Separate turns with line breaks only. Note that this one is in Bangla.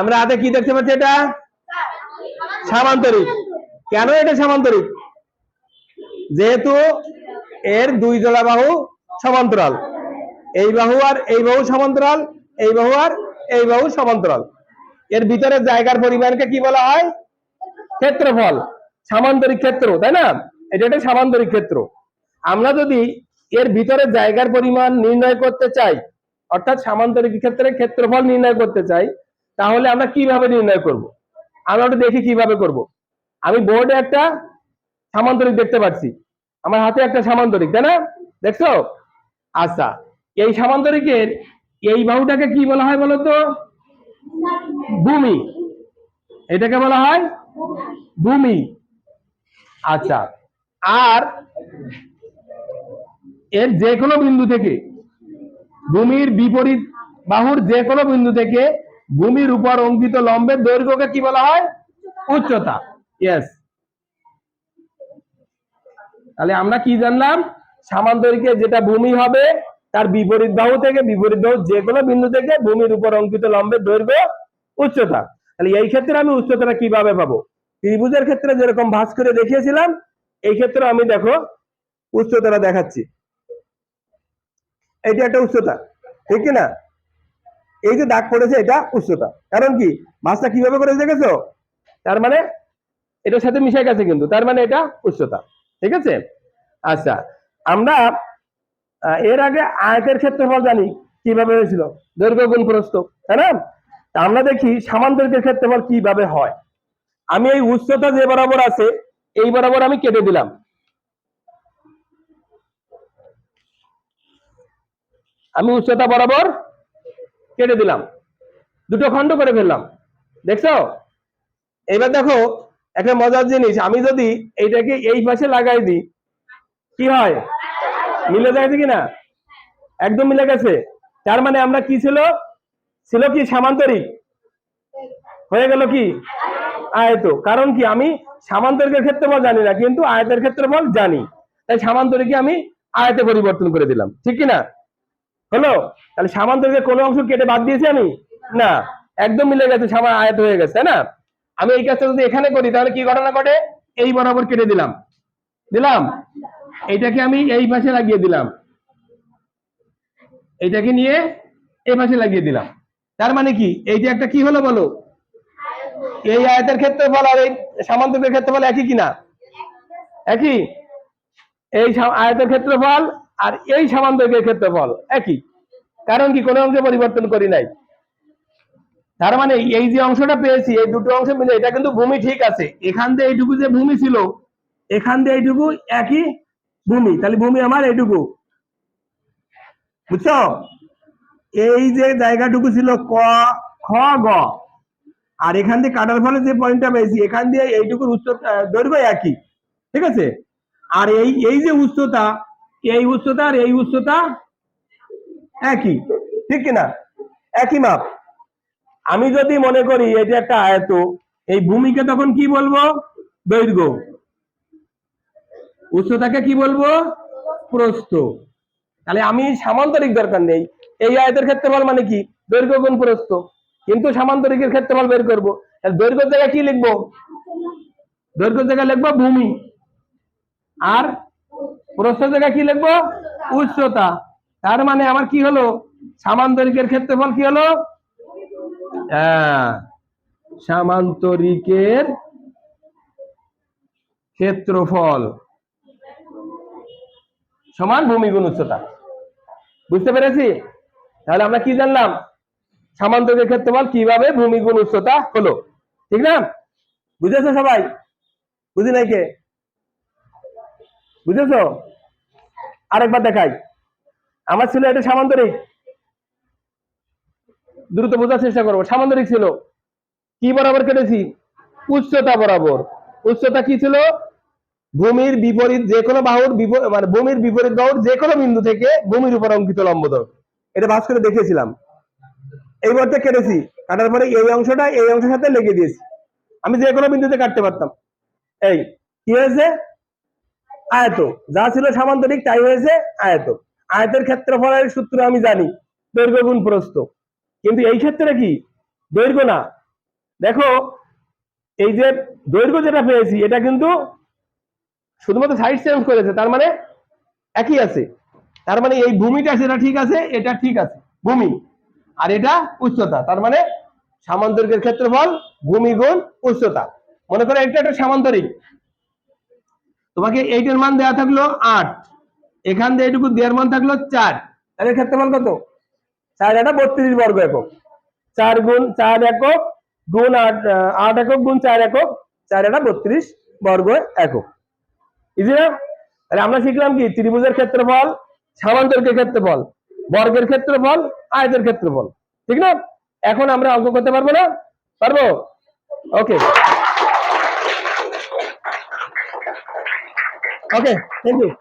আমরা হাতে কি দেখতে পাচ্ছি এটা? সামান্তরিক। কেন এটা সামান্তরিক? যেহেতু এর দুই জোড়া বাহু সমান্তরাল। এই বাহু আর এই বাহু সমান্তরাল, এই বাহু আর এই বাহু সমান্তরাল। এর ভিতরে জায়গার পরিমাণকে কি বলা হয়? ক্ষেত্রফল। সামান্তরিক ক্ষেত্র, তাই না? এটা একটা সামান্তরিক ক্ষেত্র। আমরা যদি এর ভিতরে জায়গার পরিমাণ নির্ণয় করতে চাই অর্থাৎ সামান্তরিক ক্ষেত্রে ক্ষেত্রফল নির্ণয় করতে চাই, তাহলে আমরা কীভাবে নির্ণয় করব? আমরা ওটা দেখি কীভাবে করব। আমি বোর্ডে একটা সামান্তরিক দেখতে পাচ্ছি। আমার হাতে একটা সামান্তরিক, তাই না? দেখছ? আচ্ছা এই সামান্তরিকের এই বাহুটাকে কি বলা হয় বলতো ভূমি। এটাকে বলা হয় ভূমি। আচ্ছা আর এর যে কোনো বিন্দু থেকে ভূমির বিপরীত বাহুর যে কোনো বিন্দু থেকে ভূমির উপর অঙ্কিত লম্বের দৈর্ঘ্যকে কি বলা হয়? উচ্চতা। ইয়েস তাহলে আমরা কি জানলাম? সামান্তরিকে যেটা ভূমি হবে, তার বিপরীত বাহু থেকে বিপরীত বাহু যে কোনো বিন্দু থেকে ভূমির উপর অঙ্কিত লম্বের দৈর্ঘ্য উচ্চতা। তাহলে এই ক্ষেত্রে আমি উচ্চতাটা কীভাবে পাবো? ত্রিভুজের ক্ষেত্রে যেরকম ভাঁজ করে দেখিয়েছিলাম, এই ক্ষেত্রে আমি দেখো উচ্চতাটা দেখাচ্ছি। এইটা একটা উচ্চতা। ঠিক না এই যে দাগ পড়েছে, এটা উচ্চতা। কারণ কি? ভাঁজটা কীভাবে করেছে দেখেছ? তার মানে এটার সাথে মিশে গেছে কিন্তু, তার মানে এটা উচ্চতা। ঠিক আছে? আচ্ছা আমরা এর আগে আয়তের ক্ষেত্রফল জানি, কীভাবে হয়েছিল? দৈর্ঘ্য গুণ প্রস্থ তাই না? আমরা দেখি সামান্তরিকের ক্ষেত্রফল কীভাবে হয়। আমি এই উচ্চতা যে বরাবর আছে, এই বরাবর আমি কেটে দিলাম। আমি উচ্চতা বরাবর কেটে দিলাম। দুটো খণ্ড করে ফেললাম। দেখছ? এবার দেখো, একটা মজার জিনিস, আমি যদি এইটাকে এই পাশে লাগাই দিই, কি হয়? মিলে যাচ্ছে কি না? একদম মিলে গেছে। তার মানে আমরা কি ছিল? ছিল কি সামান্তরিক? হয়ে গেল কি? আয়ত। কারণ কি? আমি সামান্তরিকের ক্ষেত্রফল জানি না, কিন্তু আয়তের ক্ষেত্রফল জানি। তাই সামান্তরিকে আমি আয়তে পরিবর্তন করে দিলাম। ঠিক কি না? হলো তাহলে সামান্তরিকের কোনো অংশ কেটে বাদ দিয়েছি আমি? না, একদম মিলে গেছে সামা আয়ত হয়ে গেছে, তাই না? আমি এই কাজটা যদি এখানে করি, তাহলে কি ঘটনা ঘটে? এই বরাবর কেটে দিলাম। দিলাম? এইটাকে আমি এই পাশে লাগিয়ে দিলাম। এইটাকে নিয়ে এই পাশে লাগিয়ে দিলাম। তার মানে কি? এইটা একটা কি হলো বলো? এই আয়তের ক্ষেত্রফল আর এই সামান্তরিকের ক্ষেত্রফল একই কিনা? একই? এই আয়তের ক্ষেত্রফল আর এই সামান্তরিকের ক্ষেত্রফল একই। কারণ কি কোনো অংশে পরিবর্তন করি নাই। তার মানে এই যে অংশটা পেয়েছি এই দুটো অংশ মিলে এটা কিন্তু ভূমি ঠিক আছে। এখান দিয়ে এইটুকু যে ভূমি ছিল এখান দিয়ে এইটুকু একই ভূমি। তাহলে ভূমি আমার এইটুকু। বুঝছ? এই যে জায়গাটুকু ছিল ক খ গ। আর এখান দিয়ে কাটার ফলে যে পয়েন্টটা পেয়েছি এখান দিয়ে এইটুকুর উচ্চ আহ, দৈর্ঘ্য একই। ঠিক আছে? আর এই এই যে উচ্চতা এই উচ্চতা আর এই উচ্চতা একই, ঠিক কিনা? একই মাপ। আমি যদি মনে করি এটা একটা আয়ত, এই ভূমিকে তখন কি বলব? দৈর্ঘ্য। উচ্চতাকে কি বলব? প্রস্থ। তাহলে আমি সামান্তরিক দরকার নেই। এই আয়তের ক্ষেত্রফল মানে কি? দৈর্ঘ্য গুণ প্রস্থ। কিন্তু সামান্তরিকের ক্ষেত্রফল বের করব। দৈর্ঘ্য জায়গায় কি লিখব? দৈর্ঘ্য জায়গায় লিখব ভূমি। আর প্রস্থের জায়গায় কি লিখব? উচ্চতা। তার মানে আমার কি হলো? সামান্তরিকের ক্ষেত্রফল কি হলো? হ্যাঁ। সামান্তরিকের ক্ষেত্রফল। সমান ভূমিগুণ উচ্চতা। বুঝতে পেরেছি? তাহলে আমরা কি জানলাম? সামান্তরিকের ক্ষেত্রফল কীভাবে ভূমিগুণ উচ্চতা হলো? ঠিক না? বুঝেছ সবাই? বুঝি নাই কে? বুঝেছ? আরেকবার দেখাই। আমার ছিল এটা সামান্তরিক। দ্রুত বোঝার চেষ্টা করব। সামান্তরিক ছিল। কি বরাবর কেটেছি? উচ্চতা বরাবর। উচ্চতা কি ছিল? ভূমির বিপরীত যে কোনো বাহুর মানে ভূমির বিপরীত বাহুর যে কোনো বিন্দু থেকে ভূমির উপর অঙ্কিত লম্ব এটা ভাস করে দেখিয়েছিলাম। এই মুহূর্তে কেটেছি। কাটার পরে এই অংশটা এই অংশের সাথে লেগে দিয়েছি। আমি যে কোনো বিন্দুতে কাটতে পারতাম। এই, কি হয়েছে? আয়ত যা ছিল সামান্তরিক তাই হয়েছে আয়ত আয়তের ক্ষেত্রফলের সূত্র আমি জানি, দৈর্ঘ্য গুণ প্রস্থ কিন্তু এই ক্ষেত্রে কি? দৈর্ঘ্য না। দেখো, এই যে দৈর্ঘ্য যেটা পেয়েছি, এটা কিন্তু শুধুমাত্র সাইড চেঞ্জ করেছে, তার মানে একই আছে। তার মানে এই ভূমিটা সেটা ঠিক আছে, এটা ঠিক আছে, ভূমি। আর এটা উচ্চতা, তার মানে সামান্তরিকের ক্ষেত্রফল ভূমি গুণ উচ্চতা। মনে করো এটা একটা সামান্তরিক। তোমাকে এইটার মান দেওয়া থাকল আট। এখান দিয়ে এইটুকু দেওয়ার মান থাকল চার। তাহলে ক্ষেত্রফল কত? চার এটা বত্রিশ বর্গ একক। চার গুণ চার একক গুণ আট আট একক গুণ চার একক। চার এটা বত্রিশ বর্গ একক। ইজি না? তাহলে আমরা শিখলাম কি? ত্রিভুজের ক্ষেত্রফল সামান্তরিকের ক্ষেত্রফল বর্গের ক্ষেত্রফল আয়তের ক্ষেত্রফল। ঠিক না? এখন আমরা অঙ্ক করতে পারব না? পারব? ওকে Okay, thank you.